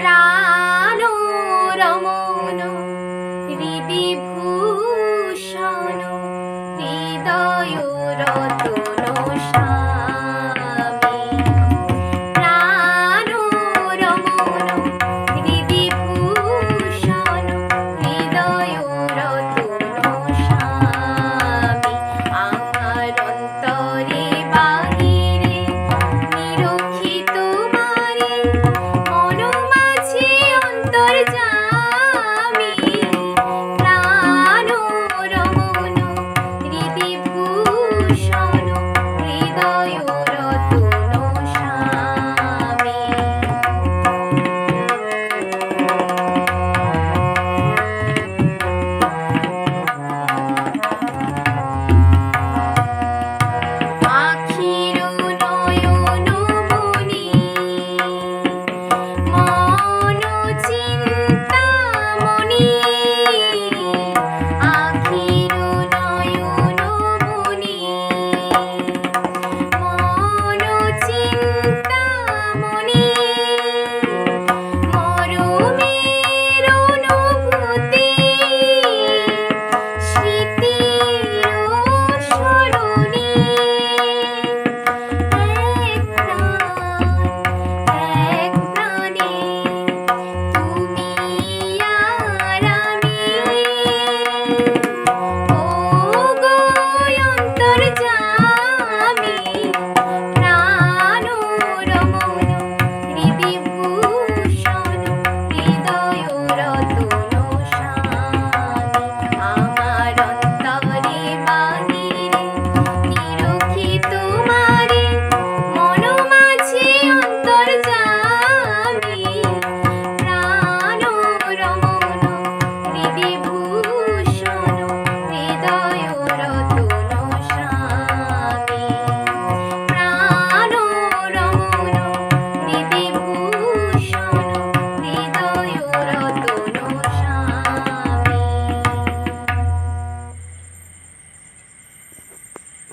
প্রাণ রমন হৃদি হৃদয় রতন সা